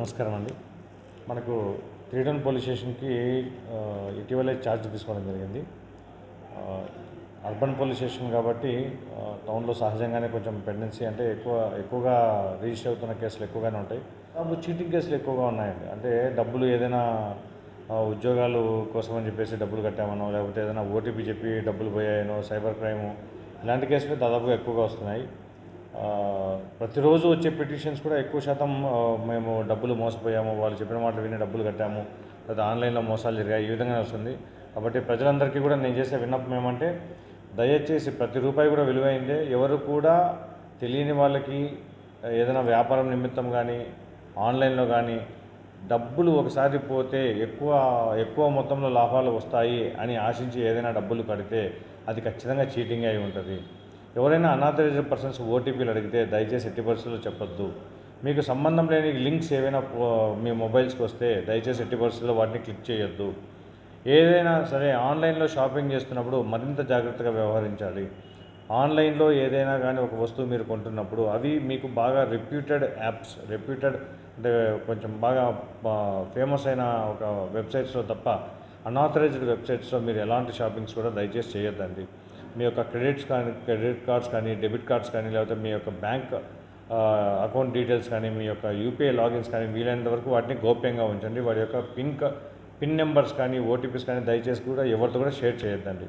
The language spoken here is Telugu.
నమస్కారం అండి. మనకు త్రీడన్ పోలీస్ స్టేషన్కి ఇటీవలే ఛార్జ్ తీసుకోవడం జరిగింది. అర్బన్ పోలీస్ స్టేషన్ కాబట్టి టౌన్లో సహజంగానే కొంచెం పెండెన్సీ అంటే ఎక్కువ ఎక్కువగా రిజిస్టర్ అవుతున్న కేసులు ఎక్కువగానే ఉంటాయి. కాబట్టి చీటింగ్ కేసులు ఎక్కువగా ఉన్నాయండి. అంటే డబ్బులు ఏదైనా ఉద్యోగాలు కోసం అని చెప్పేసి డబ్బులు కట్టామనో లేకపోతే ఏదైనా ఓటీపీ చెప్పి డబ్బులు పోయాయనో సైబర్ క్రైమ్ ఇలాంటి కేసులు దాదాపుగా ఎక్కువగా వస్తున్నాయి. ప్రతిరోజు వచ్చే పిటిషన్స్ కూడా ఎక్కువ శాతం మేము డబ్బులు మోసపోయాము వాళ్ళు చెప్పిన మాటలు విని డబ్బులు కట్టాము లేదా ఆన్లైన్లో మోసాలు జరిగాయి ఈ విధంగా వస్తుంది. కాబట్టి ప్రజలందరికీ కూడా నేను చేసే విన్నపం ఏమంటే దయచేసి ప్రతి రూపాయి కూడా విలువైందే. ఎవరు కూడా తెలియని వాళ్ళకి ఏదైనా వ్యాపారం నిమిత్తం కానీ ఆన్లైన్లో కానీ డబ్బులు ఒకసారి పోతే ఎక్కువ ఎక్కువ మొత్తంలో లాభాలు వస్తాయి అని ఆశించి ఏదైనా డబ్బులు కడితే అది ఖచ్చితంగా చీటింగ్ అయి ఉంటుంది. ఎవరైనా అనాథరైజ్డ్ పర్సన్స్ ఓటీపీలు అడిగితే దయచేసి ఎట్టి పరిస్థితుల్లో చెప్పొద్దు. మీకు సంబంధం లేని లింక్స్ ఏవైనా మీ మొబైల్స్కి వస్తే దయచేసి ఎట్టి పరిస్థితుల్లో వాటిని క్లిక్ చేయొద్దు. ఏదైనా సరే ఆన్లైన్లో షాపింగ్ చేస్తున్నప్పుడు మరింత జాగ్రత్తగా వ్యవహరించాలి. ఆన్లైన్లో ఏదైనా కానీ ఒక వస్తువు మీరు కొంటున్నప్పుడు అవి మీకు బాగా రెప్యూటెడ్ యాప్స్ రెప్యూటెడ్ అంటే కొంచెం బాగా ఫేమస్ అయిన ఒక వెబ్సైట్స్లో తప్ప అన్ఆథరైజ్డ్ వెబ్సైట్స్లో మీరు ఎలాంటి షాపింగ్స్ కూడా దయచేసి చేయొద్దండి. మీ యొక్క క్రెడిట్స్ కానీ క్రెడిట్ కార్డ్స్ కానీ డెబిట్ కార్డ్స్ కానీ లేకపోతే మీ యొక్క బ్యాంక్ అకౌంట్ డీటెయిల్స్ కానీ మీ యొక్క యూపీఐ లాగిన్స్ కానీ వీలైనంత వరకు వాటిని గోప్యంగా ఉంచండి. వారి యొక్క పిన్ క- పిన్ నెంబర్స్ కానీ ఓటీపీస్ కానీ దయచేసి కూడా ఎవరితో కూడా షేర్ చేయొద్దండి.